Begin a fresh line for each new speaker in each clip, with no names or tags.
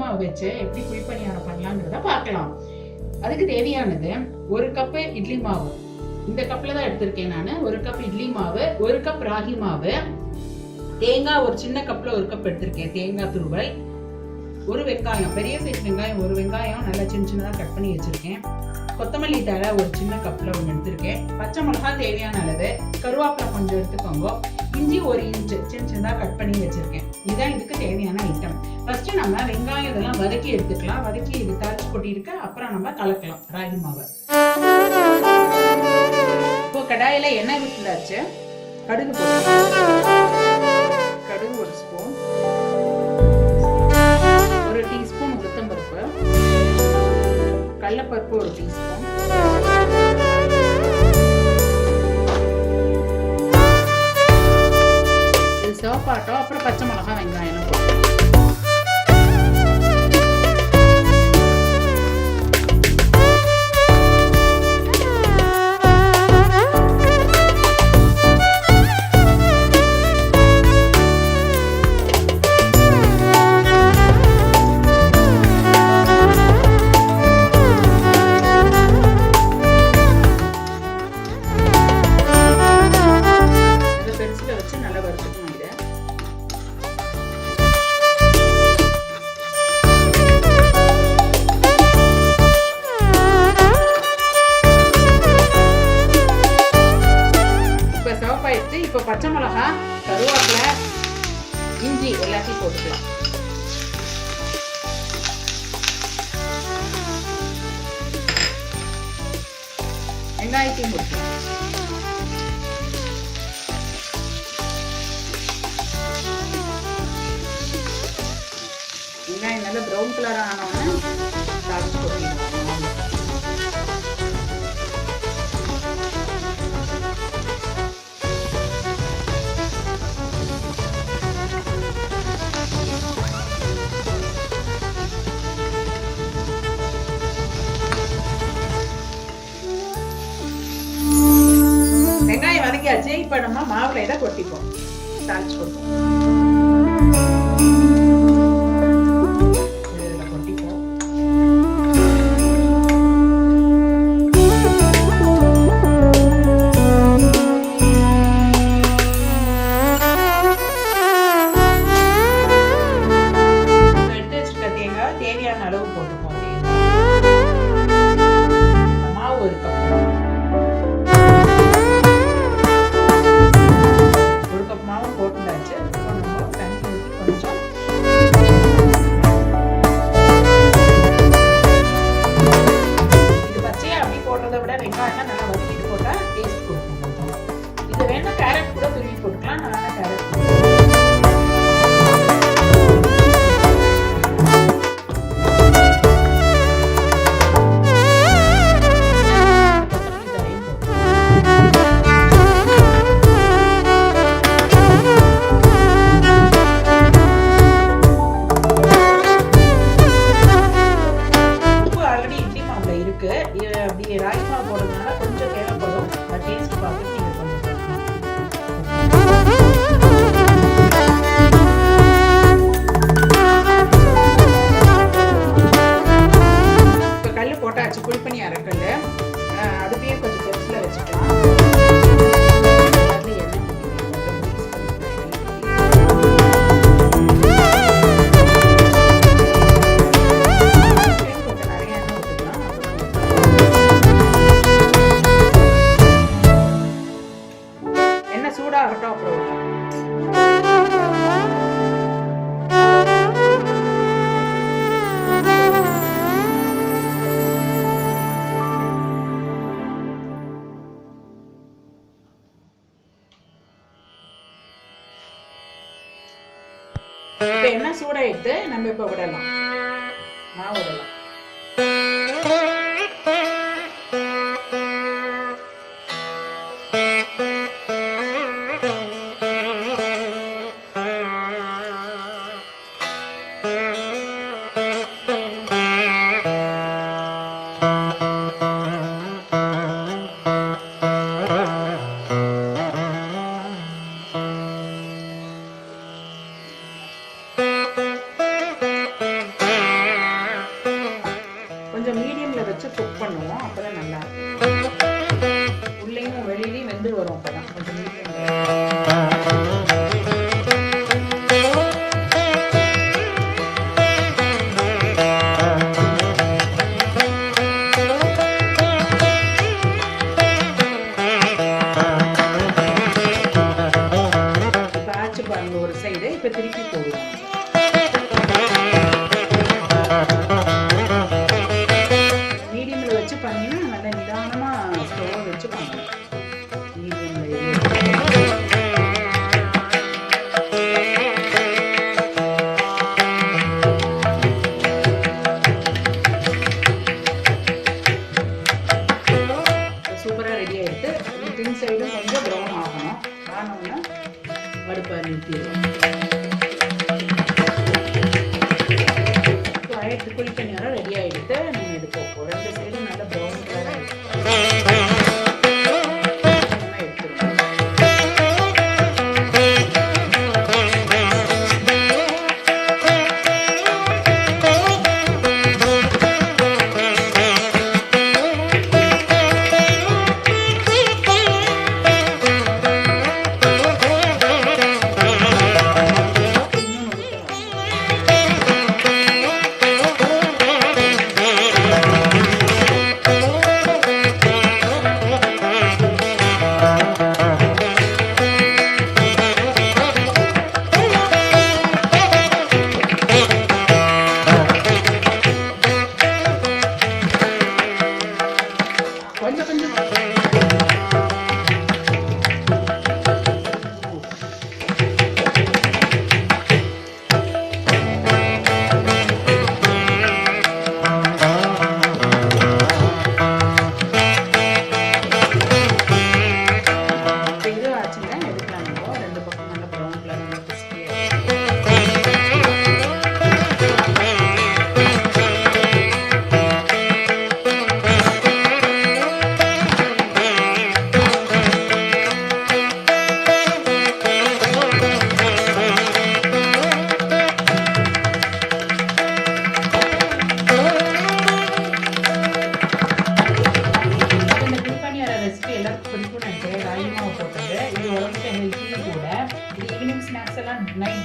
ராகி வச்சு எப்படி குழிப்பணியாரம் பண்ணலாங்கிறத பார்க்கலாம். அதுக்கு தேவையானது ஒரு கப்பு இட்லி மாவு. இந்த கப்பில் தான் எடுத்திருக்கேன் நான். ஒரு கப் இட்லி மாவு ஒரு கப் ராகி மாவு. தேங்காய் ஒரு சின்ன கப்ல ஒரு கப் எடுத்திருக்கேன். தேங்காய் துருவல். ஒரு வெங்காயம் பெரிய சைஸ் வெங்காயம் ஒரு வெங்காயம் நல்லா சின்ன சின்னதாக கட் பண்ணி வச்சிருக்கேன். கொத்தமல்லி தழை ஒரு சின்ன கப்பில் ஒன்று எடுத்திருக்கேன். பச்சை மிளகா தேவையான அளவு கருவேப்பிலை கொஞ்சம் எடுத்துக்கோங்க. இஞ்சி ஒரு இன்ச்சு சின்ன சின்னதாக கட் பண்ணி வச்சிருக்கேன். இதுதான் இதுக்கு தேவையான ஐட்டம் ஃபர்ஸ்ட் நம்ம வெங்காயம் இதெல்லாம் வதக்கி எடுத்துக்கலாம். வதக்கி இது தரைச்சி கொட்டியிருக்க. அப்புறம் நம்ம கலக்கலாம். ராகி மாவை. இப்போ கடாயில எண்ணெய் விட்டுலாச்சு கடுகு போட்டு கடலப்பருப்பு ஒரு டீஸ்பூன் எல்லாத்தையும் போட்டுக்கலாம். வெங்காயத்தையும் போட்டுக்கலாம். வெங்காயம் நல்லா ப்ரௌன் கலர் ஆனோடனே தாளிச்சு போட்டுக்கலாம். நெய் பழமா மாவில் இதை கொட்டிப்போம். தாளிச்சு கொடுப்போம். எண்ணெய் சூடாயிட்டு நம்ம இப்ப விடலாம் மாவு விடலாம் குக் பண்ணுவோம். அப்போ தான் cuerpo de mi tío.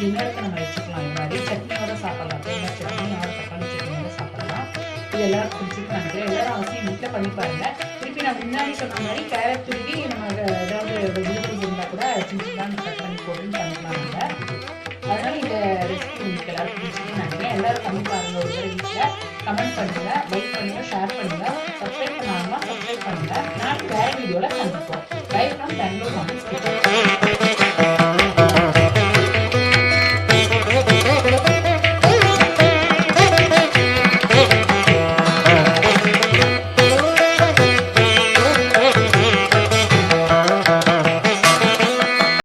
டின்னருக்கு நம்ம வச்சுக்கலாம். இந்த மாதிரி சட்னியோட சாப்பிடலாம். தேங்காய் சட்னி ஆறு தக்காளி சட்னியோட சாப்பிடலாம். இது எல்லாரும் பிடிச்சிருக்கு நினைக்கிறேன் எல்லாரும் அவசியம் வீட்டில் பண்ணி பாருங்க. திருப்பி நான் முன்னாடி சொன்ன மாதிரி கேரட் துருவி நம்ம ஏதாவது வெஜிடபிள்ஸ் இருந்தால் கூட சின்ன சின்ன கட் பண்ணி போட்டு பண்ணிக்கலாம் நம்ம. அதனால இந்த ரெசிபி உங்களுக்கு எல்லாரும் பிடிச்சிருக்கு நினைக்கிறேன். எல்லாரும் பண்ணி பாருங்க. ஒரு தடவை வீட்டில் கமெண்ட் பண்ணுங்க லைக் பண்ணுங்க ஷேர் பண்ணுங்க சப்ஸ்கிரைப் பண்ணாங்கன்னா சப்ஸ்கிரைப் பண்ணுங்க. நான் வேற வீடியோவில் சந்திப்போம்.